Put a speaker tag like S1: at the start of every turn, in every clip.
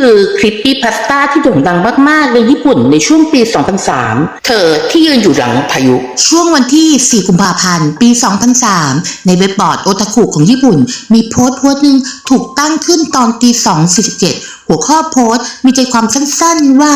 S1: คือคลิปปี้พาสต้าที่โด่งดังมาก ๆ ในญี่ปุ่นในช่วงปี 2003 เธอที่ยืนอยู่หลังพายุ
S2: ช่วงวันที่ 4 กุมภาพันธ์ ปี 2003 ในเว็บบอร์ดโอตาคุของญี่ปุ่น มีโพสต์โพสต์หนึ่งถูกตั้งขึ้นตอนตี2.47 หัวข้อโพสต์มีใจความสั้น ๆ ว่า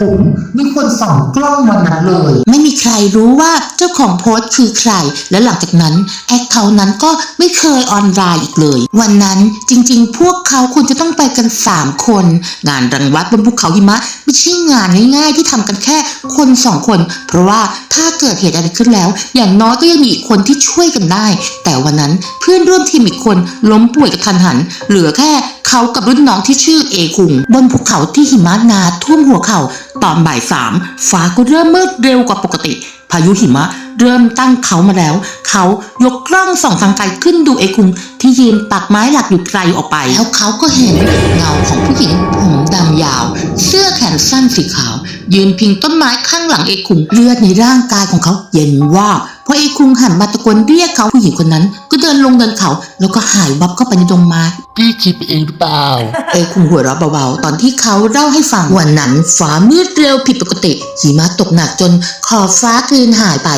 S2: ผมมีคนส่องกล้องวันนั้นเลย ไม่มีใครรู้ว่าเจ้าของโพสต์คือใคร และหลังจากนั้นแอคเคาท์นั้นก็ไม่เคยออนไลน์อีกเลย วันนั้นจริงๆ พวกเขาควรจะต้องไปกัน 3 คน งานรังวัดบนภูเขาหิมะ ไม่ใช่งานง่ายๆ ที่ทำกันแค่คนสองคน เพราะว่าถ้าเกิดเหตุอะไรขึ้นแล้ว อย่างน้อยก็ยังมีอีกคนที่ช่วยกันได้ แต่วันนั้นเพื่อนร่วมทีมอีกคนล้มป่วยกระทันหัน เหลือแค่เขากับรุ่นน้องที่ชื่อเอคุงบนภูเขาที่หิมะหนาท่วมหัวเข่า ตอนบ่ายสามฟ้าก็เริ่มมืดเร็วกว่าปกติ พายุหิมะเริ่มตั้งเขามาแล้ว เขายกกล้องส่องทางไกลขึ้นดูเอคุงที่ยืนปักไม้หลักอยู่ไกลออกไป แล้วเขาก็เห็นเงาของผู้หญิงผมดำยาว เสื้อแข นสั้นสีขาว ยืนพิงต้นไม้ข้างหลังเอคุงเลือดในร่างกายของเขา เย็นว่าบพอเอคุงหันมาตะโกนเรียกเขาผู้หญิงคนนั้น ก็เดินลงเดินเขาแล้วก็หายวับเข้าไปในดงไม้
S3: พี่คิดไปเองหรือเปล่า
S2: เอคุงหัวเราะเบาๆตอนที่เขาเล่าให้ฟังวันนั้นฟ้ามืดเร็วผิดปกติหิมะตกหนักจนขอบฟ้าคลืนหายไป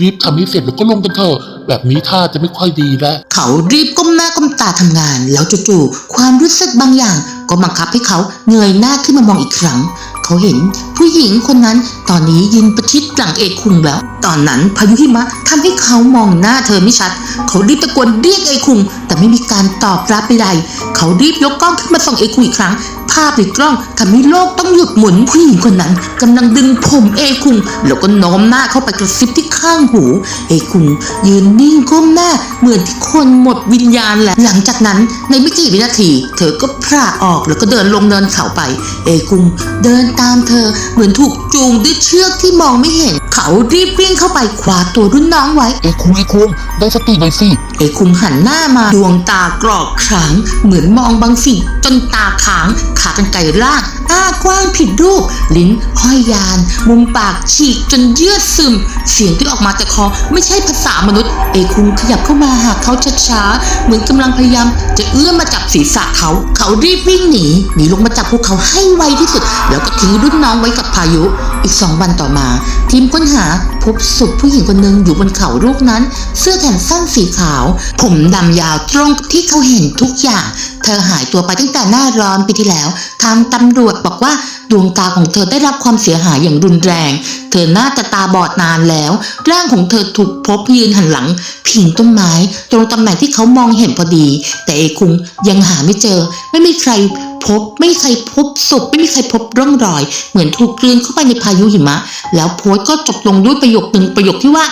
S3: รีบทำให้เสร็จแล้วก็ลงกันเถอะแบบนี้ท่าจะไม่ค่อยดีแล้ว
S2: เขารีบก้มหน้าก้มตาทำงาน แล้วจู่ๆความรู้สึกบางอย่าง ก็บังคับให้เขาเงยหน้าขึ้นมามองอีกครั้ง เขาเห็นผู้หญิงคนนั้นตอนนี้ยืนประชิดหลังเอกคุงแล้ว ตอนนั้นพายุหิมะทำให้เขามองหน้าเธอไม่ชัด เขารีบตะโกนเรียกเอกคุง แต่ไม่มีการตอบรับใดๆเขารีบยกกล้องขึ้นมาส่องเอกคุงอีกครั้ง ภาพในกล้องทำให้โลกต้องหยุดหมุนผู้หญิงคนนั้นกำลังดึงผมเอคุงแล้วก็โน้มหน้าเข้าไปกระซิบที่ข้างหู เอคุงยืนนิ่งก้มหน้าเหมือนที่คนหมดวิญญาณแหละหลังจากนั้นในไม่กี่วินาที เธอก็พลาออกแล้วก็เดินลงเนินเขาไป เอคุงเดินตามเธอเหมือนถูกจูงด้วยเชือกที่มองไม่เห็น เขารีบวิ่งเข้าไปคว้าตัวรุ่นน้องไว้
S3: เอ้คุงไอ้คุงได้สติหน่อยสิ
S2: เอคุงหันหน้ามาดวงตากรอกขางเหมือนมองบางสิ่งจนตาค้างขากรรไกรลากอ้ากว้างผิดรูป ลิ้นห้อยยาน มุมปากฉีกจนเยือซึม เสียงที่ออกมาจากคอไม่ใช่ภาษามนุษย์ เอคุงขยับเข้ามาหาเขาช้าๆ เหมือนกำลังพยายามจะเอื้อมมาจับศีรษะเขา เขารีบวิ่งหนี หนีลงมาจากภูเขาให้ไวที่สุด แล้วก็ทิ้งรุ่นน้องไว้กับพายุ อีกสองวันต่อมา ทีมค้นหาพบศพผู้หญิงคนหนึ่งอยู่บนเขาลูกนั้น เสื้อแขนสั้นสีขาว ผมดำยาวตรงกับที่เขาเห็นทุกอย่าง เธอหายตัวไปตั้งแต่หน้าร้อนปีที่แล้ว ทางตำรวจบอกว่าดวงตาของเธอได้รับความเสียหายอย่างรุนแรง เธอน่าจะตาบอดนานแล้ว ร่างของเธอถูกพบยืนหันหลังพิงต้นไม้ ตรงตำแหน่งที่เขามองเห็นพอดี แต่เอคุงยังหาไม่เจอ ไม่มีใครพบไม่มีใครพบศพไม่มีใครพบร่องรอย เหมือนถูกกลืนเข้าไปในพายุหิมะ แล้วโพสต์ก็จบลงด้วยประโยคหนึ่งประโยคที่ว่า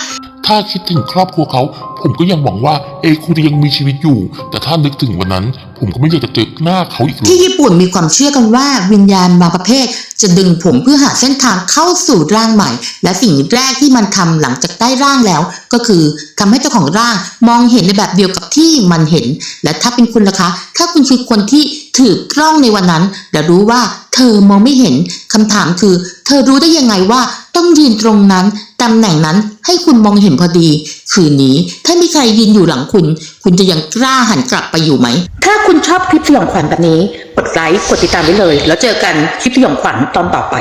S3: ถ้าคิดถึงครอบครัวเขา ผมก็ยังหวังว่าเอคุงจะยังมีชีวิตอยู่ แต่ถ้านึกถึงวันนั้น ผมก็ไม่อยากจะเจอหน้าเขาอีกเลย
S2: ที่ญี่ปุ่นมีความเชื่อกันว่าวิญญาณบางประเภท จะดึงผมเพื่อหาเส้นทางเข้าสู่ร่างใหม่ และสิ่งแรกที่มันทำหลังจากได้ร่างแล้ว ก็คือทำให้เจ้าของร่างมองเห็นในแบบเดียวกับที่มันเห็น และถ้าเป็นคุณล่ะคะ ถ้าคุณคือคนที่ถือกล้องในวันนั้นและรู้ว่าเธอมองไม่เห็นคำถามคือ เธอรู้ได้ยังไงว่า ต้องยืนตรงนั้นตำแหน่งนั้นให้คุณมองเห็นพอดี คืนนี้ถ้ามีใครยืนอยู่หลังคุณ คุณจะยังกล้าหันกลับไปอยู่ไหม
S1: ถ้าคุณชอบคลิปสยองขวัญแบบนี้ กดไลค์กดติดตามไว้เลย แล้วเจอกันคลิปสยองขวัญตอนต่อไป